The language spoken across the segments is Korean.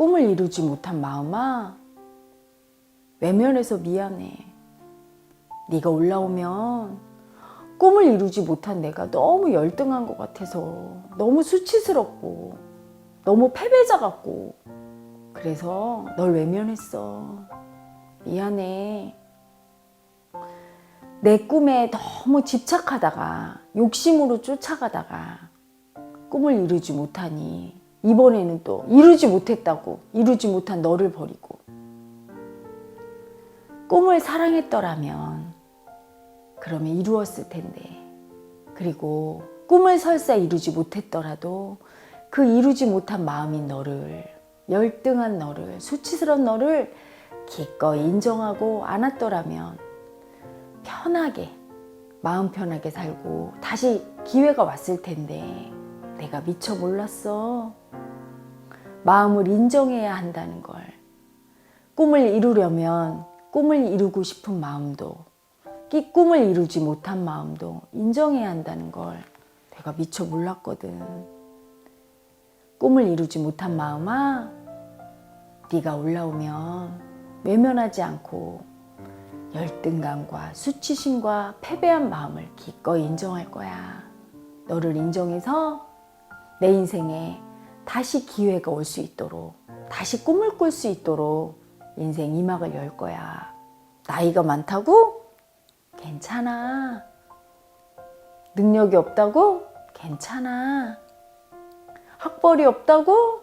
꿈을 이루지 못한 마음아 외면해서 미안해. 네가 올라오면 꿈을 이루지 못한 내가 너무 열등한 것 같아서 너무 수치스럽고 너무 패배자 같고 그래서 널 외면했어. 미안해. 내 꿈에 너무 집착하다가 욕심으로 쫓아가다가 꿈을 이루지 못하니 이번에는 또 이루지 못했다고 이루지 못한 너를 버리고. 꿈을 사랑했더라면 그러면 이루었을 텐데. 그리고 꿈을 설사 이루지 못했더라도 그 이루지 못한 마음인 너를 열등한 너를 수치스러운 너를 기꺼이 인정하고 안았더라면 편하게 마음 편하게 살고 다시 기회가 왔을 텐데 내가 미처 몰랐어. 마음을 인정해야 한다는 걸. 꿈을 이루려면 꿈을 이루고 싶은 마음도 이 꿈을 이루지 못한 마음도 인정해야 한다는 걸 내가 미처 몰랐거든. 꿈을 이루지 못한 마음아, 네가 올라오면 외면하지 않고 열등감과 수치심과 패배한 마음을 기꺼이 인정할 거야. 너를 인정해서 내 인생에 다시 기회가 올 수 있도록, 다시 꿈을 꿀 수 있도록 인생 이막을 열 거야. 나이가 많다고? 괜찮아. 능력이 없다고? 괜찮아. 학벌이 없다고?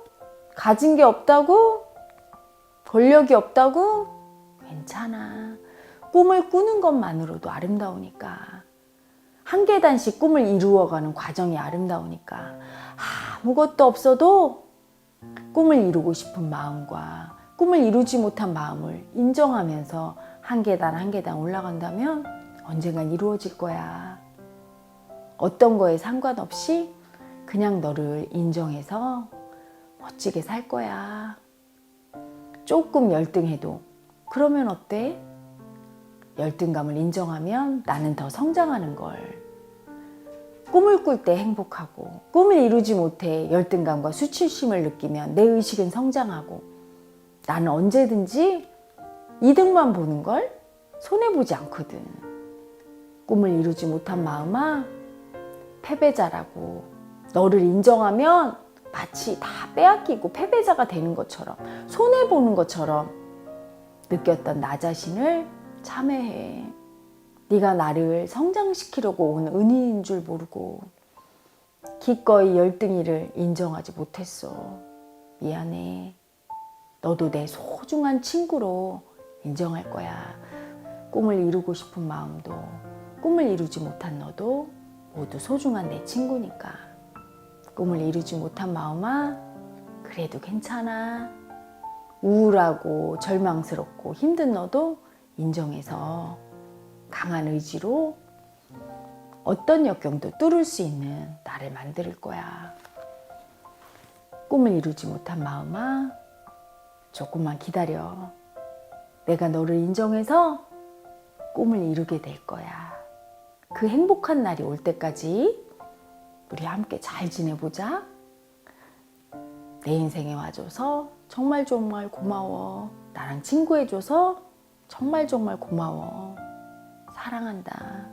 가진 게 없다고? 권력이 없다고? 괜찮아. 꿈을 꾸는 것만으로도 아름다우니까. 한 계단씩 꿈을 이루어가는 과정이 아름다우니까. 아무것도 없어도 꿈을 이루고 싶은 마음과 꿈을 이루지 못한 마음을 인정하면서 한 계단 한 계단 올라간다면 언젠간 이루어질 거야. 어떤 거에 상관없이 그냥 너를 인정해서 멋지게 살 거야. 조금 열등해도 그러면 어때? 열등감을 인정하면 나는 더 성장하는 걸. 꿈을 꿀 때 행복하고 꿈을 이루지 못해 열등감과 수치심을 느끼면 내 의식은 성장하고 나는 언제든지 이득만 보는 걸 손해보지 않거든. 꿈을 이루지 못한 마음아 패배자라고 너를 인정하면 마치 다 빼앗기고 패배자가 되는 것처럼 손해보는 것처럼 느꼈던 나 자신을 참회해. 네가 나를 성장시키려고 온 은인인 줄 모르고 기꺼이 열등이를 인정하지 못했어. 미안해. 너도 내 소중한 친구로 인정할 거야. 꿈을 이루고 싶은 마음도 꿈을 이루지 못한 너도 모두 소중한 내 친구니까. 꿈을 이루지 못한 마음아, 그래도 괜찮아. 우울하고 절망스럽고 힘든 너도 인정해서 강한 의지로 어떤 역경도 뚫을 수 있는 나를 만들 거야. 꿈을 이루지 못한 마음아, 조금만 기다려. 내가 너를 인정해서 꿈을 이루게 될 거야. 그 행복한 날이 올 때까지 우리 함께 잘 지내보자. 내 인생에 와줘서 정말 정말 고마워. 나랑 친구해줘서 정말 정말 고마워. 사랑한다.